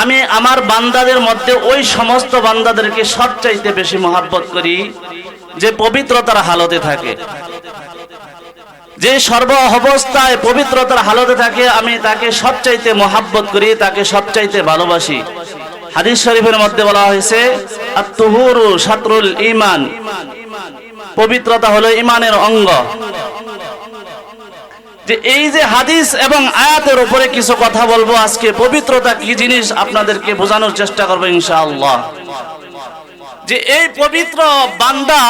আমি আমার বান্দাদের মধ্যে ওই সমস্ত বান্দাদেরকে সবচাইতে বেশি মহাব্বত করি যে পবিত্রতার হালতে থাকে। যে সর্ব অবস্থায় পবিত্রতার হালতে থাকে, আমি তাকে সবচাইতে মহাব্বত করি, তাকে সবচাইতে ভালোবাসি। হাদিস শরীফের মধ্যে বলা হয়েছে আত্মহুরু শাত্রুল ইমান পবিত্রতা হলো ইমানের অঙ্গ। যে এই যে হাদিস এবং আয়াতের উপরে কিছু কথা বলব, আজকে পবিত্রতা কি জিনিস আপনাদেরকে বোঝানোর চেষ্টা করব ইনশাআল্লাহ। যে এই পবিত্র বান্দা,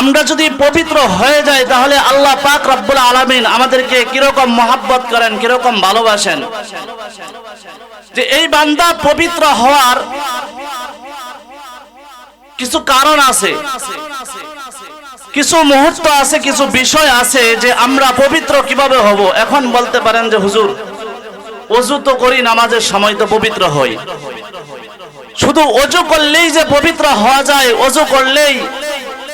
আমরা যদি পবিত্র হয়ে যাই, তাহলে আল্লাহ পাক রব্বুল আলামিন আমাদেরকে কীরকম মহাব্বত করেন, কীরকম ভালোবাসেন। যে এই বান্দা পবিত্র হওয়ার কিছু কারণ আছে। কিছু মুহূর্ত আছে, কিছু বিষয় আছে যে আমরা পবিত্র কীভাবে হব? এখন বলতে পারেন যে, হুজুর, অজু তো করি, নামাজের সময় তো পবিত্র হই। শুধু অজু করলেই যে পবিত্র হওয়া যায়, অজু করলেই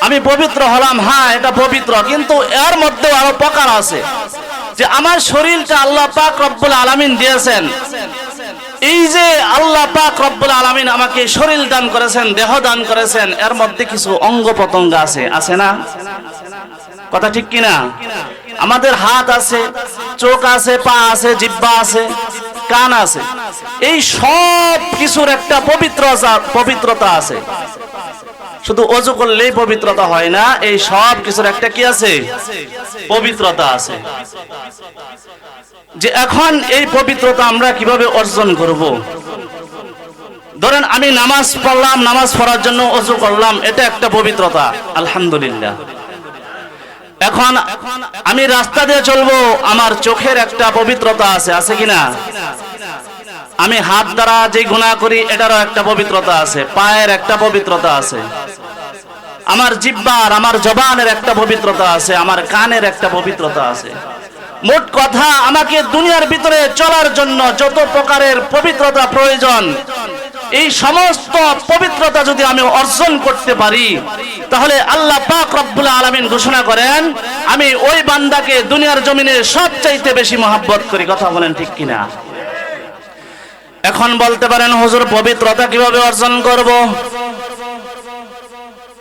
আমি পবিত্র হলাম। হ্যাঁ এটা পবিত্র। কিন্তু এর মধ্যেও আরও প্রকার আছে যে, আমার শরীরটা আল্লাহ পাক রব্বুল আলামিন দিয়েছেন। এই যে আল্লাহ পাক রব্বুল আলামিন আমাকে শরীর দান করেছেন, দেহ দান করেছেন, এর মধ্যে কিছু অঙ্গ প্রত্যঙ্গ আছে। আছে না? কথা ঠিক কিনা? আমাদের হাত আছে, চোখ আছে, পা আছে জিব্বা আছে, কান আছে। এই সব কিছুর একটা পবিত্র পবিত্রতা আছে। শুধু অজু করলেই পবিত্রতা হয় না, এই সব কিছুর একটা কি আছে? পবিত্রতা আছে। যে এখন এই পবিত্রতা আমরা কীভাবে অর্জন করব? ধরেন আমি নামাজ পড়লাম, নামাজ পড়ার জন্য অজু করলাম, এটা একটা পবিত্রতা, আলহামদুলিল্লাহ। এখন আমি রাস্তা দিয়ে চলবো, আমার চোখের একটা পবিত্রতা আছে আছে কিনা? আমি হাত দ্বারা যে গুণা করি, এটারও একটা পবিত্রতা আছে, পায়ের একটা পবিত্রতা আছে। আমার জিব্বার, আমার জবানের একটা পবিত্রতা আছে, আমার কানের একটা পবিত্রতা আছে। মোট কথা, আমাকে দুনিয়ার ভিতরে চলার জন্য যত প্রকারের পবিত্রতা প্রয়োজন, এই সমস্ত পবিত্রতা যদি আমি অর্জন করতে পারি, তাহলে আল্লাহ পাক রব্বুল আলামিন ঘোষণা করেন, আমি ওই বান্দাকে দুনিয়ার জমিনে সবচাইতে বেশি মহাব্বত করি। কথা বলেন ঠিক কিনা? এখন বলতে পারেন, হুজুর, পবিত্রতা কীভাবে অর্জন করব?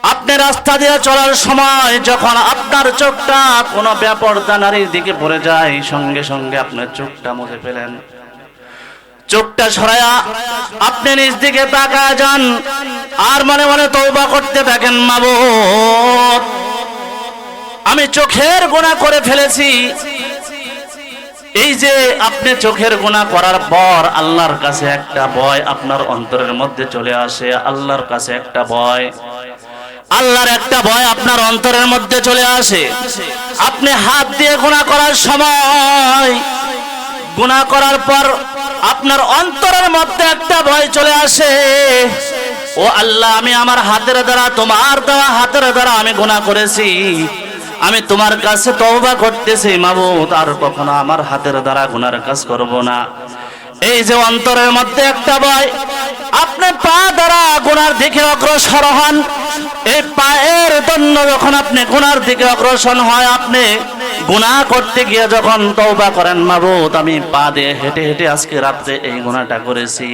আপনি রাস্তা দিয়ে চলার সময় যখন আপনার চোখটা কোনো ব্যাপারদা নারীর দিকে পড়ে যায়, সঙ্গে সঙ্গে আপনার চোখটা মুছে ফেলেন। চোখটা সরায়া আপনি নিজ দিকে তাকায় যান, আর মনে মনে তৌবা করতে থাকেন, মাবুদ। আমি চোখের গুণা করে ফেলেছি। এই যে আপনি চোখের গুণা করার পর আল্লাহর কাছে একটা ভয় আপনার অন্তরের মধ্যে চলে আসে, আল্লাহর কাছে একটা ভয়। আল্লাহর একটা ভয় আপনার অন্তরের মধ্যে চলে আসে। আপনি হাত দিয়ে গুণা করার সময় গুণা করার পর আপনার অন্তরের মধ্যে একটা ভয় চলে আসে। ও আল্লাহ, আমি আমার হাতের দ্বারা, তোমার দেওয়া হাতের দ্বারা আমি গুণা করেছি। আমি তোমার কাছে তওবা করতেছি, মাবুদ, আর কখনো আমার হাতের দ্বারা গুনার কাজ করব না। এই যে অন্তরের মধ্যে একটা ভয়, আপনি পা দ্বারা গুনার দিকে অগ্রসর হন। এই পায়ের জন্য যখন আপনি গুনার দিকে অগ্রসর হয়, আপনি গুনাহ করতে গিয়ে যখন তওবা করেন, মাবুদ, আমি পা দিয়ে হেঁটে হেঁটে আজকে রাত্রে এই গুনাহটা করেছি।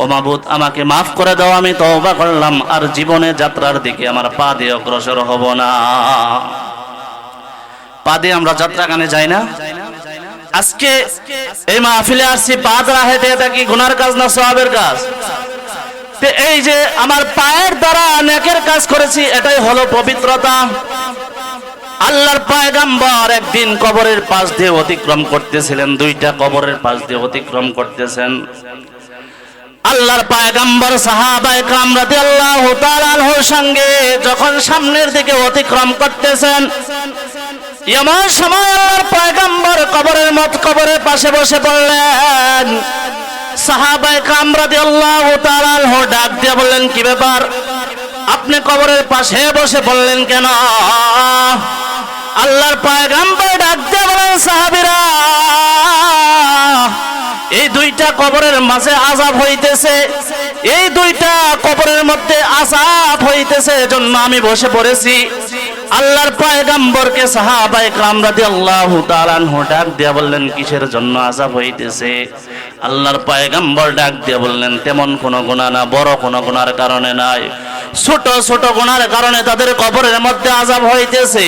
ও মাবুদ, আমাকে মাফ করে দাও, আমি তওবা করলাম, আর জীবনে যাত্রার দিকে আমার পা দিয়ে অগ্রসর হব না। পা দিয়ে আমরা যাত্রা গানে যাই না? আজকে এই মাহফিলে আসছি, পা দ্বারা হেঁটে এটা কি গুনার কাজ না সওয়াবের কাজ? এই যে আমার পায়ের দ্বারা নেকের কাজ করেছি, এটাই হলো পবিত্রতা। আল্লাহর পায়গাম্বর একদিন কবরের পাশ দিয়ে অতিক্রম করতেছিলেন, দুইটা কবরের পাশ দিয়ে অতিক্রম করতেছেন। আল্লাহর পায়গাম্বর সাহাবায়ে কাম রাদিয়াল্লাহু তাআলার সঙ্গে যখন সামনের দিকে অতিক্রম করতেছেন এমন সময় আল্লাহর পায়গাম্বর কবরের মত কবরের পাশে বসে পড়লেন। সাহাবায়ে কাম রাদিয়াল্লাহু তাআলা ডাক দিয়ে বললেন, কি ব্যাপার? আপনি কবরের পাশে বসে পড়লেন কেন? আল্লাহর পায়গাম্বর ডাক দিয়ে বলেন সাহাবীরা, এই দুইটা কবরের মাঝে আজাব হইতেছে। এই দুইটা কবরের মধ্যে আজাব হইতেছে জন্য আমি বসে পড়েছি আল্লাহর পয়গাম্বরকে সাহাবায়ে کرام রাদিয়াল্লাহু তাআলা আনহু ডাক দিয়া বললেন কিসের জন্য আযাব হইতেছে আল্লাহর পয়গাম্বর ডাক দিয়া বললেন তেমন কোনো গুনাহ না বড় কোনো গুনার কারণে নাই ছোট ছোট গুনার কারণে তাদের কবরের মধ্যে আযাব হইতেছে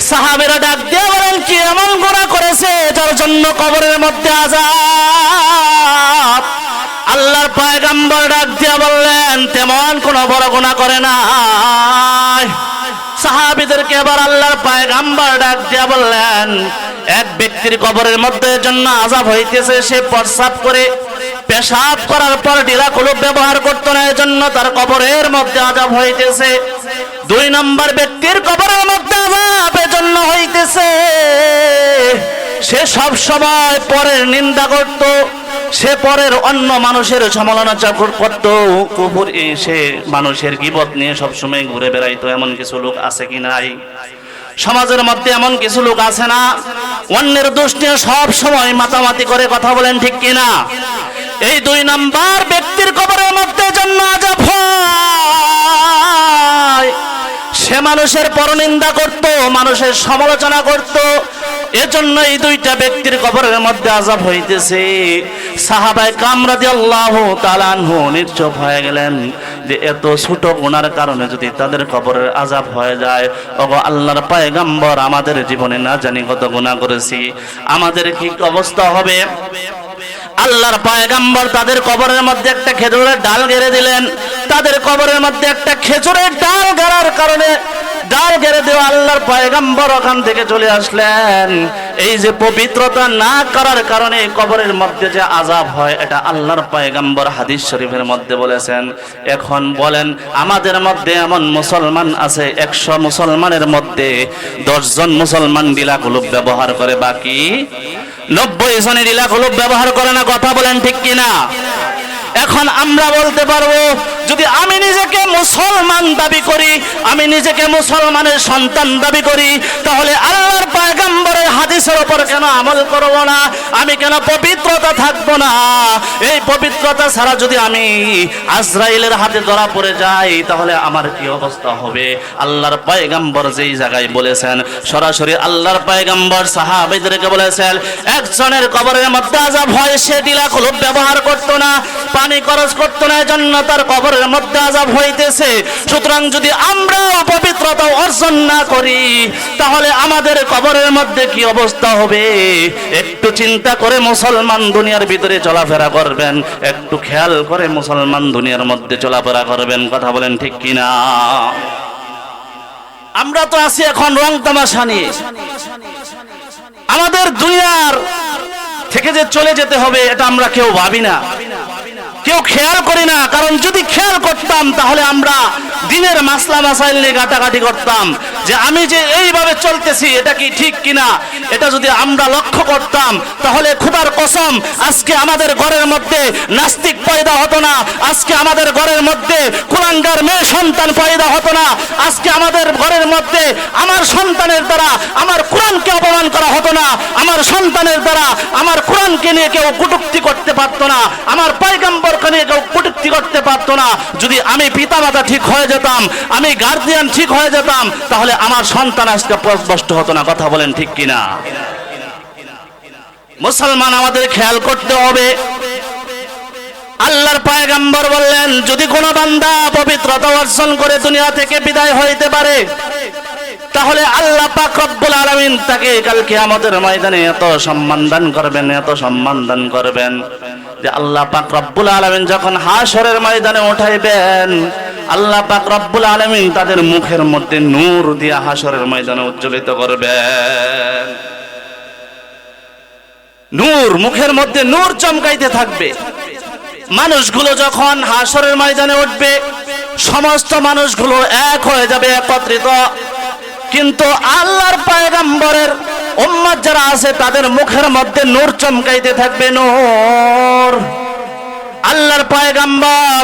সাহাবীরা ডাক দিয়া বলেন কি এমন গুনাহ করেছে যার জন্য কবরের মধ্যে আযাব আল্লাহর পায়গাম্বর ডাক দিয়া বললেন, তেমন কোনো বড় গুনাহ করে না সাহাবিদেরকে এবার আল্লাহর পায়গাম্বার ডাক দিয়া বললেন, এক ব্যক্তির কবরের মধ্যে জন্য আজাব হইতেছে, সে প্রস্রাব করে পেশাব করার পর ডিলা কলুপ ব্যবহার করতো না, এজন্য তার কবরের মধ্যে আজাব হইতেছে। দুই নম্বর ব্যক্তির কবরের মধ্যে আজাব এজন্য হইতেছে। সে সব সময় পরের নিন্দা করত সে পরের অন্য মানুষের সমালোচনা করত। কুকুর সে মানুষের গিবত নিয়ে সবসময় ঘুরে বেড়াইতো, এমন কিছু লোক আছে কি নাই? সমাজের মধ্যে এমন কিছু লোক আছে না? অন্যের দোষ নিয়ে সব সময় মাতামাতি করে কথা বলেন ঠিক কিনা? এই দুই নাম্বার ব্যক্তির কবরের মধ্যে আজাব সে মানুষের পরনিন্দা করত, মানুষের সমালোচনা করত এজন্য এই দুইটা ব্যক্তির কবরের মধ্যে আজাব হইতেছে। সাহাবাই কামরাদি আল্লাহ তালানহু নির্চপ হয়ে গেলেন যে এত ছোট গুনার কারণে যদি তাদের কবরের আজাব হয়ে যায়, ওগো আল্লাহর পায়গাম্বর আমাদের জীবনে না জানি কত গুণা করেছি। আমাদের কি অবস্থা হবে? আল্লাহর পায়গাম্বর তাদের কবরের মধ্যে একটা খেজুরের ডাল গেড়ে দিলেন। তাদের কবরের মধ্যে একটা খেজুরের ডাল গেড়ার কারণে ডাল গেড়ে দেওয়া আল্লাহর পায়গাম্বর ওখান থেকে চলে আসলেন। এই যে পবিত্রতা না করার কারণে কবরের মধ্যে যে আজাব হয়, এটা আল্লাহর পায়গাম্বর হাদিস শরীফের মধ্যে বলেছেন। এখন বলেন, আমাদের মধ্যে এমন মুসলমান আছে, একশো মুসলমানের মধ্যে দশজন মুসলমান ডিলাকুলুপ ব্যবহার করে, বাকি নব্বই জনের ইলাকুলুপ ব্যবহার করে না, কথা বলেন ঠিক কিনা? এখন আমরা বলতে পারব যদি আমি নিজেকে মুসলমান দাবি করি আমি নিজেকে মুসলমানের সন্তান দাবি করি তাহলে আল্লাহর পায়গাম্বরের হাদিসের ওপর কেন আমল করব না? আমি কেন পবিত্রতা থাকব না? এই পবিত্রতা ছাড়া যদি আমি আজরাইলের হাতে ধরা পড়ে যাই, তাহলে আমার কি অবস্থা হবে? আল্লাহর পায়গাম্বর যেই জায়গায় বলেছেন, সরাসরি আল্লাহর পায়গাম্বর সাহাবেদেরকে বলেছেন, একজনের কবরের মধ্যে আজাব হয়, সে ডিলা কলব ব্যবহার করতো না, পানি খরচ করতো না, এজন্য তার কবরের মধ্যে আজাব হইতেছে। সুতরাং যদি আমরা পবিত্রতা অর্জন না করি, তাহলে আমাদের কবরের মধ্যে কি অবস্থা হবে? একটু চিন্তা করে মুসলমান দুনিয়ার ভিতরে চলাফেরা করবেন। একটু খেয়াল করে মুসলমান দুনিয়ার মধ্যে চলাফেরা করবেন। কথা বলেন ঠিক কিনা? আমরা তো আছি এখন রং তামাশা নিয়ে। আমাদের দুনিয়ার থেকে যে চলে যেতে হবে, এটা আমরা কেউ ভাবি না। কেউ খেয়াল করি না। কারণ যদি খেয়াল করতাম, তাহলে আমরা দিনের মাসলা মাসাইল নিয়ে গাটাগাটি করতাম। যে আমি যে এইভাবে চলতেছি এটা কি ঠিক কিনা? এটা যদি আমরা লক্ষ্য করতাম, তাহলে খুদার কসম, আজকে আমাদের ঘরের মধ্যে নাস্তিক পয়দা হতো না। আজকে আমাদের ঘরের মধ্যে কুলাঙ্গার মেয়ে সন্তান পয়দা হতো না। আজকে আমাদের ঘরের মধ্যে আমার সন্তানের দ্বারা আমার কোরআনকে অপমান করা হতো না। আমার সন্তানের দ্বারা আমার কোরআনকে নিয়ে কেউ কটুক্তি করতে পারতো না। আমার পায়গাম্বরকে নিয়ে কেউ কটুক্তি করতে পারতো না। যদি আমি পিতামাতা ঠিক হয়ে যেতাম, আমি গার্জিয়ান ঠিক হয়ে যেতাম, তাহলে আমার সন্তান আজকে পথভ্রষ্ট হতো না। কথা বলেন ঠিক কিনা? মুসলমান আমাদের খেয়াল করতে হবে। আল্লাহর পায়গাম্বর বললেন, যদি কোনো বান্দা পবিত্রতা অর্জন করে দুনিয়া থেকে বিদায় হইতে পারে, তাহলে আল্লাহ পাক রব্বুল আলামিন তাকে কালকে আমাদের ময়দানে এত সম্মান দান করবেন, এত সম্মান দান করবেন যে আল্লাহ পাক রব্বুল আলামিন যখন হাসরের ময়দানে উঠাইবেন, আল্লাহ পাক রব্বুল আলামিন তাদের মুখের মধ্যে নূর দিয়ে হাসরের ময়দানে উজ্জ্বলিত করবেন। নূর, মুখের মধ্যে নূর চমকাইতে থাকবে। মানুষগুলো যখন হাসরের ময়দানে উঠবে, সমস্ত মানুষগুলো এক হয়ে যাবে, একত্রিত। কিন্তু আল্লাহর পায়গাম্বরের উম্মত যারা আছে, তাদের মুখের মধ্যে নূর চমকাইতে থাকবে, নূর। আল্লাহর পায়গাম্বর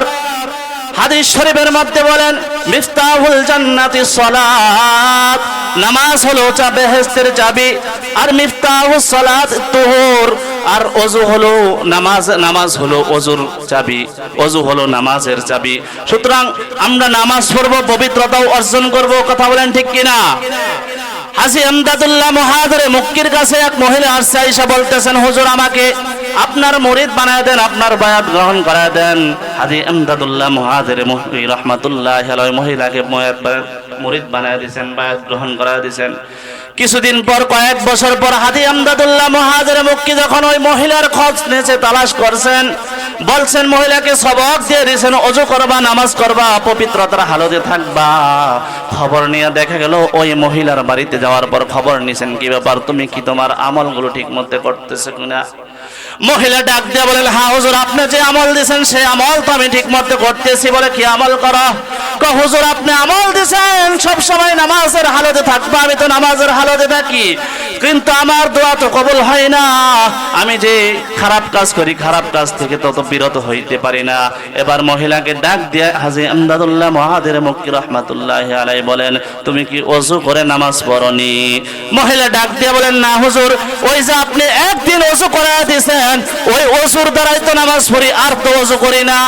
হাদিস শরীফের মধ্যে বলেন, মিফতাহুল জান্নাতি সালাত। নামাজ হলো চা, বেহেশতের চাবি, আর মিফতাহুস সালাত তুহুর। আর অজু হলো নামাজ নামাজ হলো অজুর চাবি, অজু হলো নামাজের চাবি। সুতরাং আমরা নামাজ পড়ব, পবিত্রতাও অর্জন করব, কথা বলেন ঠিক কিনা? হাসি আমদাদুল্লাহ মহাদরে মুক্কির কাছে এক মহিলা আসছে আইসা বলতেছেন, হুজুর, আমাকে আপনার মরিদ বানায় দেন, আপনার বায়াত গ্রহণ করায় দেন। হাজি আমদাদুল্লাহ মহাদরে রহমাতুল্লাহ আলাই মহিলাকে মরিদ বানায় দিয়েছেন বায়াত গ্রহণ করায় দিয়েছেন কিছুদিন পর, কয়েক বছর পর হাদি আমদাদুল্লাহ মহাজের মুক্তি যখন ওই মহিলার খোঁজ নিয়েছে, তালাশ করছেন, বলছেন, মহিলাকে সবক দিয়ে দিয়েছেন অজু করবা, নামাজ করবা, পবিত্রতার হালতে থাকবা। খবর নিয়ে দেখা গেল, ওই মহিলার বাড়িতে যাওয়ার পর খবর নিছেন, কি ব্যাপার, তুমি কি তোমার আমলগুলো ঠিক মতো করতেছে কিনা? মহিলা ডাক দিয়ে বলেন হা হুজুর, আপনি যে আমল দিয়েছেন, সেই আমল তো আমি ঠিক মতো করতেছি বলে কি আমল করো? ক, হুজুর, আপনি আমল দিয়েছেন, সব সময় নামাজের হালতে থাকব, আমি তো নামাজের হালতে থাকি। কিন্তু আমার দোয়া তো কবুল হয় না। আমি যে খারাপ কাজ করি, খারাপ কাজ থেকে তত বিরত হইতে পারি না। এবার মহিলাকে ডাক দিয়ে হাজি আমদাদুল্লাহ মহাদের মুক্তি রহমাতুল্লাহ আলাই বলেন, তুমি কি অজু করে নামাজ পড়নি? মহিলা ডাক দিয়ে বলেন, না, হুজুর, ওই যে আপনি একদিন অজু করে দিয়েছেন ওই অজুর দ্বারাই তো নামাজ পড়ি, আর তো অজু করি না।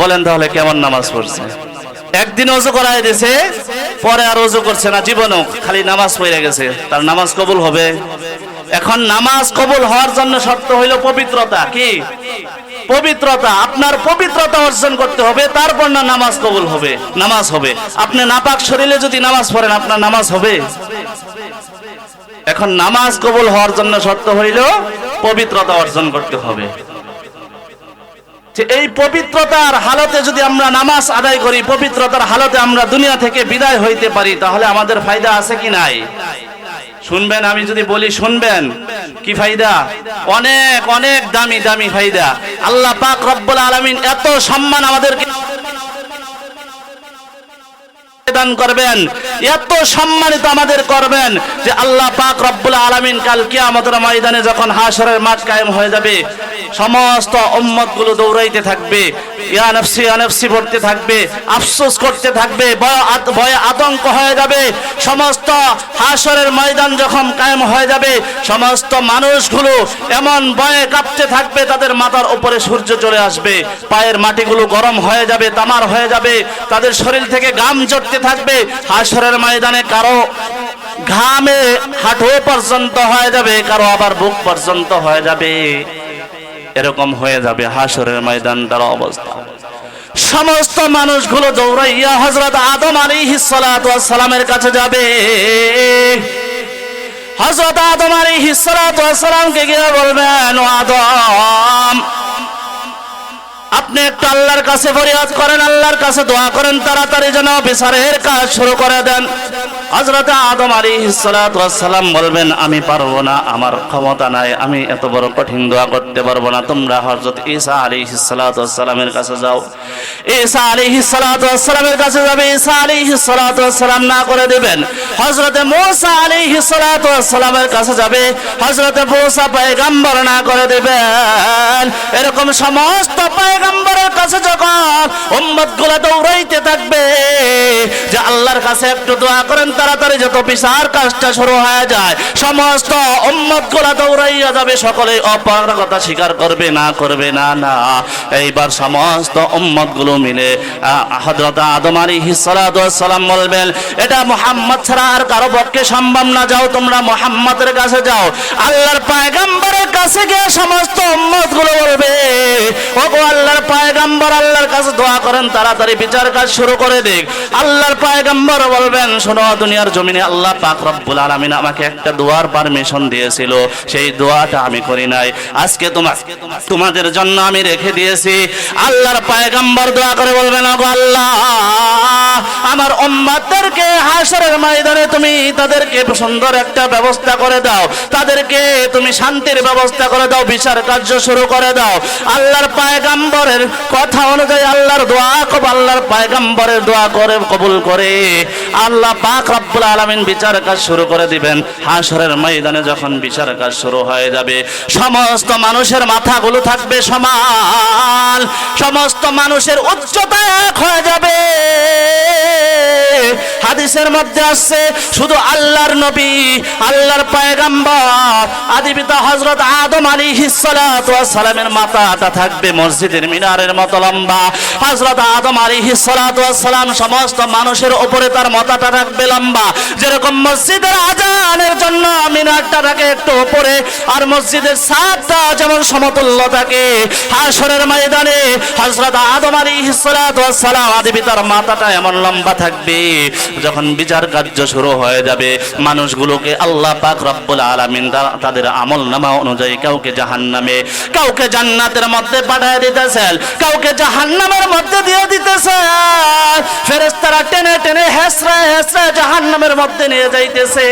বলেন তাহলে কেমন নামাজ পড়ছে? একদিন অজু করাই দিয়েছে পরে আর অজু করছে না, জীবনও খালি নামাজ পড়ে গেছে। তার নামাজ কবুল হবে? এখন নামাজ কবুল হওয়ার জন্য শর্ত হইল পবিত্রতা। কি? পবিত্রতা। আপনার পবিত্রতা অর্জন করতে হবে, তারপর না নামাজ কবুল হবে, নামাজ হবে। আপনি নাপাক শরীরে যদি নামাজ পড়েন, আপনার নামাজ হবে? এখন নামাজ কবুল হওয়ার জন্য শর্ত হইল পবিত্রতা অর্জন করতে হবে। এই পবিত্রতার হালতে যদি আমরা নামাজ আদায় করি, পবিত্রতার হালতে আমরা দুনিয়া থেকে বিদায় হইতে পারি, তাহলে আমাদের ফায়দা আছে কি নাই? শুনবেন, আমি যদি বলি শুনবেন, কি ফায়দা? অনেক অনেক দামি দামি ফায়দা। আল্লাহ পাক রব্বুল আলামিন এত সম্মান আমাদেরকে দান করবেন। এত সম্মানিত আমাদের করবেন যে আল্লাহ পাক রব্বুল আলমিন কালকে আমাদের ময়দানে যখন হাসরের মাঠ কায়েম হয়ে যাবে, সমস্ত উম্মতগুলো দৌড়াইতে থাকবে। ইয়া নফসি, ইয়া থাকবে, আফসোস করতে থাকবে, ভয় আত- ভয়ে আতঙ্ক হয়ে যাবে। সমস্ত হাসরের ময়দান যখন কায়েম হয়ে যাবে, সমস্ত মানুষগুলো এমন ভয়ে কাঁপতে থাকবে, তাদের মাথার উপরে সূর্য চলে আসবে। পায়ের মাটিগুলো গরম হয়ে যাবে, তামার হয়ে যাবে, তাদের শরীর থেকে গাম জড়তে থাকবে। হাসরের ময়দানে কারও ঘামে হাঁটু পর্যন্ত হয়ে যাবে, কারও আবার বুক পর্যন্ত হয়ে যাবে। এরকম হয়ে যাবে হাসরের ময়দান তার অবস্থা। সমস্ত মানুষগুলো দৌড়াইয়া হজরত আদম আলী সালামের কাছে যাবে। হজরত আদম আলী হিসালামকে গিয়ে বলবেন আদম আপনি একটু আল্লাহর কাছে ফরিয়াদ করেন, আল্লাহর কাছে দোয়া করেন, তাড়াতাড়ি যেন বিচারের কাজ শুরু করে দেন। হজরত আদম আলী সালাম বলবেন, আমি পারব না, আমার ক্ষমতা নাই, আমি এত বড় কঠিন দোয়া করতে পারব না। তোমরা হজরত ঈসা আলী সালামের কাছে যাও। ঈসা আলী সালামের কাছে যাবে, ঈসা আলী সালাম না করে দেবেন। হজরতে মোসা আলী সালামের কাছে যাবে হজরতে মোসা পয়গাম্বর না করে দেবেন। এরকম সমস্ত পয়গাম্বরের কাছে যখন উম্মতগুলা দৌড়াইতে থাকবে, যে আল্লাহর কাছে একটু দোয়া করেন, তাড়াতাড়ি যত বিচার কাজটা শুরু হয়ে যায়, সমস্ত উম্মতগুলা দৌড়াইয়া যাবে, সকলে অপারগতা স্বীকার করবে না করবে না না। এইবার সমস্ত উম্মতগুলো মিলে হজরত আদম আলী সালাম বলবেন, এটা মোহাম্মদ ছাড়া আর কারও পক্ষে সম্ভব না, যাও তোমরা মোহাম্মদের কাছে যাও। আল্লাহর পায়গাম্বরের কাছে গিয়ে সমস্ত উম্মতগুলো বলবে ও গো আল্লাহর পায়গাম্বর আল্লাহর কাছে দোয়া করেন, তাড়াতাড়ি বিচার কাজ শুরু করে দিক। আল্লাহর পায়গাম্বর বলবেন, শোনো, দুনিয়ার জমিনে আল্লাহ পাক রব্বুল আলামিন আমাকে একটা দোয়ার পারমিশন দিয়েছিল। সেই দোয়াটা আমি করি নাই। আজকে তোমার তোমাদের জন্য আমি রেখে দিয়েছি। আল্লাহর পায়গাম্বর দোয়া করে বলবেন ও গো আল্লাহ, আমার উম্মতদেরকে হাসরের ময়দানে তুমি তাদেরকে সুন্দর একটা ব্যবস্থা করে দাও। তাদেরকে তুমি শান্তির ব্যবস্থা করে দাও। বিচার কার্য শুরু করে দাও। আল্লাহর পায়গাম্বরে পায়গাম্বরের কথা অনুযায়ী আল্লাহর দোয়া কব আল্লাহর পায়গাম্বরের দোয়া করে, কবুল করে। আল্লাহ পাক রব্বুল আলামিন বিচার কাজ শুরু করে দিবেন। হাসরের ময়দানে যখন বিচার কাজ শুরু হয়ে যাবে, সমস্ত মানুষের মাথাগুলো থাকবে সমান। সমস্ত মানুষের উচ্চতা এক হয়ে যাবে। হাদিসের মধ্যে আসছে, শুধু আল্লাহর নবী, আল্লাহর পায়গাম্বর, আদি পিতা হযরত আদম আলাইহিস সালাতু ওয়াস সালামের মাথাটা থাকবে মসজিদের মিনারের মত লম্বা। হজরত আদম আলাইহিস সালাতু সালাম সমস্ত মানুষের উপরে তার মাথাটা রাখবে লম্বা। যেরকম মসজিদের আজানের জন্য মিনারটা থাকে একটু উপরে আর মসজিদের ছাদটা যেমন সমতুল্য থাকে। হাসরের ময়দানে হযরত আদম ওয়াস সালাম আদি মাথাটা এমন লম্বা থাকবে, যখন বিচার কার্য শুরু হয়ে যাবে। মানুষগুলোকে আল্লাহ পাক রব্বুল আলামিন তাদের আমল নামা অনুযায়ী কাউকে জাহান্নামে, কাউকে জান্নাতের মধ্যে পাঠিয়ে দিতেছেন, কাউকে জাহান্নামের মধ্যে দিয়ে দিতেছেন। ফেরেশতারা টেনে টেনে হেসরা হেসরা জাহান্নামের মধ্যে নিয়ে যাইতেছে।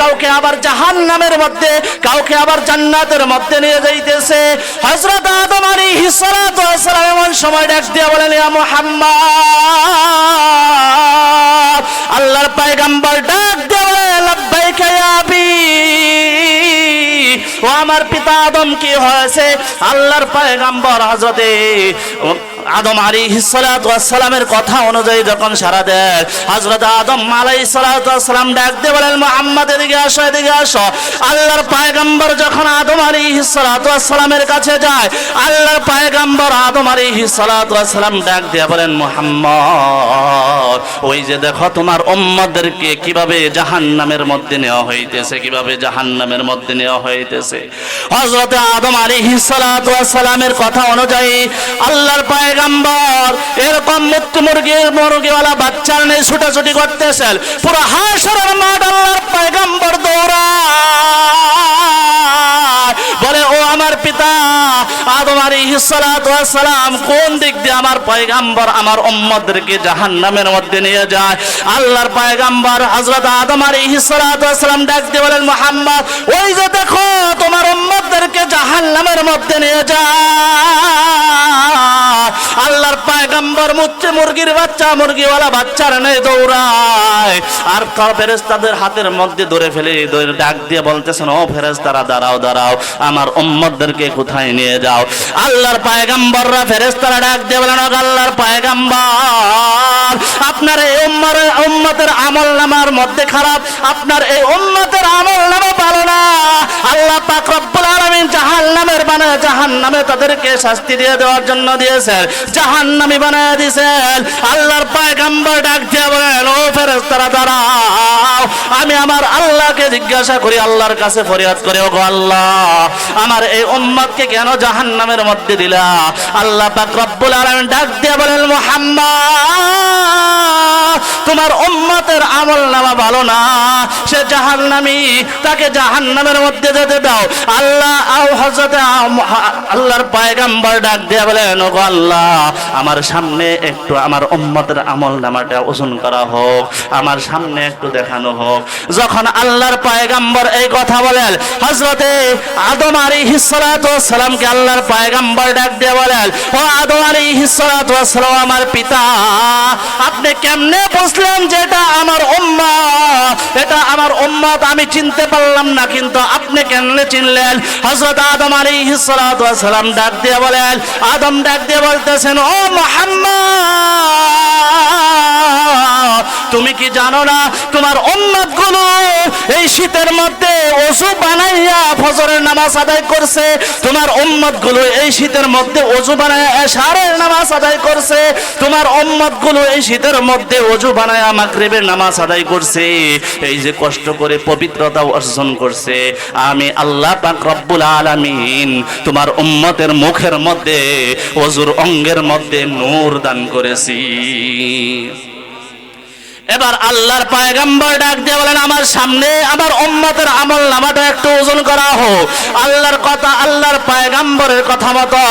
কাউকে আবার জাহান্নামের মধ্যে, কাউকে আবার জান্নাতের মধ্যে নিয়ে যাইতেছে। হজরত আদম সালাতু ওয়াস এমন সময় ডাক দিয়ে বলেন আল্লাহর পয়গম্বর ডাক দিয়ে বলে, লাব্বাইকা ইয়া ও আমার পিতা আদম, কি হয়েছে? আল্লাহর পয়গম্বর হযরতে আদম আলাইহিস সালাতু ওয়াস সালামের কথা অনুযায়ী যখন সারা দেয় হযরত আদম ওয়াস সালাম ডাক দিয়ে বলেন, মুহাম্মদ, এদিকে আসো এদিকে আসো। আল্লাহর পয়গম্বর যখন আদম আলাইহিস সালাতু ওয়াস সালামের কাছে যায়, আল্লাহর পয়গম্বর আদম আলাইহিস সালাতু ওয়াস সালাম ডাক দিয়ে বলেন, মুহাম্মদ, ওই যে দেখো তোমার উম্মতদেরকে কীভাবে জাহান্নামের মধ্যে নেওয়া হইতেছে, কীভাবে জাহান্নামের মধ্যে নেওয়া হইতেছে। হযরত আদম আলাইহিস সালাতু ওয়াস সালামের কথা অনুযায়ী আল্লাহর পয়গম্বর, এরকম মৃত্যু মুরগির মুরগিওয়ালা বাচ্চার নেই ছুটাছুটি করতেছেন। পুরো হাসরের মাঠ আল্লাহর পয়গম্বর দৌড়ায়। বলে, ও আমার পিতা কোন দিক দিয়ে আমার পয়গম্বর আমার জাহান্নামের মধ্যে নিয়ে যায়? আল্লাহর পয়গম্বর হযরত আদম আলাইহিস সালাতু ওয়াস সালাম ডাক বলেন, মুহাম্মদ, ওই যে দেখো, তোমার উম্মতদেরকে জাহান্নামের মধ্যে নিয়ে যায়। আল্লাহর পয়গম্বর মুচ্ছে মুরগির বাচ্চা, মুরগিওয়ালা বাচ্চার নেই দৌড়ায়। আর ফেরেস্তাদের হাতের মধ্যে ধরে ফেলে ডাক দিয়ে বলতেছেন, ও ফেরেস্তারা দাঁড়াও দাঁড়াও, আমার উম্মতদেরকে কোথায় নিয়ে যাও? আল্লাহর পায়গাম্বররা ফেরেস্তারা ডাক দিয়ে বলেন, "ও আল্লাহর পায়গাম্বর, আপনার এই উম্মার, উম্মতের আমল নামার মধ্যে খারাপ, আপনার এই উম্মতের আমল নামা ভালো না। আল্লাহ পাক রব্বুল আলামিন জাহান্নামের বানায় জাহান্নামে তাদেরকে শাস্তি দিয়ে দেওয়ার জন্য দিয়েছেন। জাহান্নামী বানায় দিয়েছেন আল্লাহর ডাক দিয়ে বলেন, ও দাঁড়াও। আমি আমার আল্লাহকে জিজ্ঞাসা করি, আল্লাহর কাছে ফরিয়াদ করে ও গো আল্লাহ, আমার এই উম্মতকে কেন মধ্যে দিলা? আল্লাহ পাক রব্বুল ডাক দিয়ে বলেন তোমার উম্মতের আমল নামা ভালো না। সে জাহান্নামী, তাকে জাহান্নামের মধ্যে যেতে দাও। আল্লাহ, আও হযরত আল্লাহর পয়গাম্বর ডাক দিয়ে বলেন ও গো আল্লাহ আমার সামনে একটু আমার উম্মতের আমল নামাটা ওজন করা হোক, আমার সামনে একটু দেখানো হোক। যখন আল্লাহর পয়গাম্বর এই কথা বলেন, হযরতে আদম আলাইহিস সালাতু ওয়াস সালামকে আল্লাহর পয়গাম্বর ডাক দিয়ে বলেন, ও আদম ওয়াস সালাম, আমার পিতা, আপনি কেমনে বুঝলেন যে এটা আমার উম্মত? এটা আমার উম্মত, আমি চিনতে পারলাম না, কিন্তু আপনি কেমনে চিনলেন? হযরত আদম ওয়াস সালাম ডাক দিয়ে বলেন, আদম ডাক দিয়ে বলতেছেন, ও মুহাম্মদ, তুমি কি জানো না তোমার উম্মতগুলো এই শীতের মধ্যে ওযু বানাইয়া ফজরের নামাজ আদায় করছে? তোমার উম্মতগুলো এই শীতের মধ্যে ওযু বানাইয়া এশারের নামাজ আদায় করছে? তোমার উম্মতগুলো এই শীতের মধ্যে ওযু বানাইয়া মাগরিবের নামাজ আদায় করছে? এই যে কষ্ট করে পবিত্রতা অর্জন করছে। আমি আল্লাহ পাক রব্বুল আলামিন তোমার উম্মতের মুখের মধ্যে ওযুর অঙ্গের মধ্যে নূর দান করেছি। এবার আল্লাহর পায়গাম্বর ডাক দিয়ে বলেন, আমার সামনে আমার উম্মতের আমল নামাটা একটু ওজন করা হোক। আল্লাহর কথা, আল্লাহর পায়গাম্বরের কথা মতো,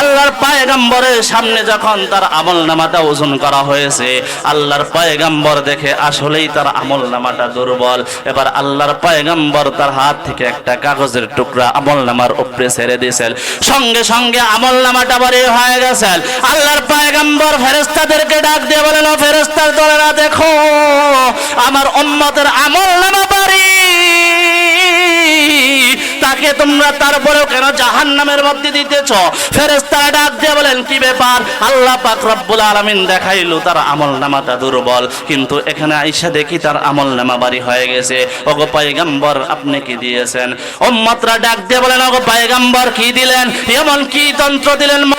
আল্লাহর পায়গাম্বরের সামনে যখন তার আমল নামাটা ওজন করা হয়েছে, আল্লাহর পায়গাম্বর দেখে আসলেই তার আমল নামাটা দুর্বল। এবার আল্লাহর পায়গাম্বর তার হাত থেকে একটা কাগজের টুকরা আমল নামার উপরে ছেড়ে দিয়েছেন। সঙ্গে সঙ্গে আমল নামাটা বাড়ি হয়ে গেছেন। আল্লাহর পায়গাম্বর ফেরেস্তাদেরকে ডাক দিয়ে বলেন, "ও ফেরেস্তার দলেরা, দেখো, আমার উম্মতের আমল নামা বাড়ি। তাকে তোমরা তারপরেও কেন জাহান নামের মধ্যে দিতেছ? ফেরেস্তারা ডাক দিয়ে বলেন, কি ব্যাপার? আল্লাহ পাক রব্বুল আলামিন দেখাইলো তার আমল নামাটা দুর্বল। কিন্তু এখানে আইসা দেখি তার আমল নামা বাড়ি হয়ে গেছে। ওগো পাইগাম্বর আপনি কি দিয়েছেন? উম্মতরা ডাক দিয়ে বলেন, ওগো পাইগাম্বর কি দিলেন? এমন কি তন্ত্র দিলেন?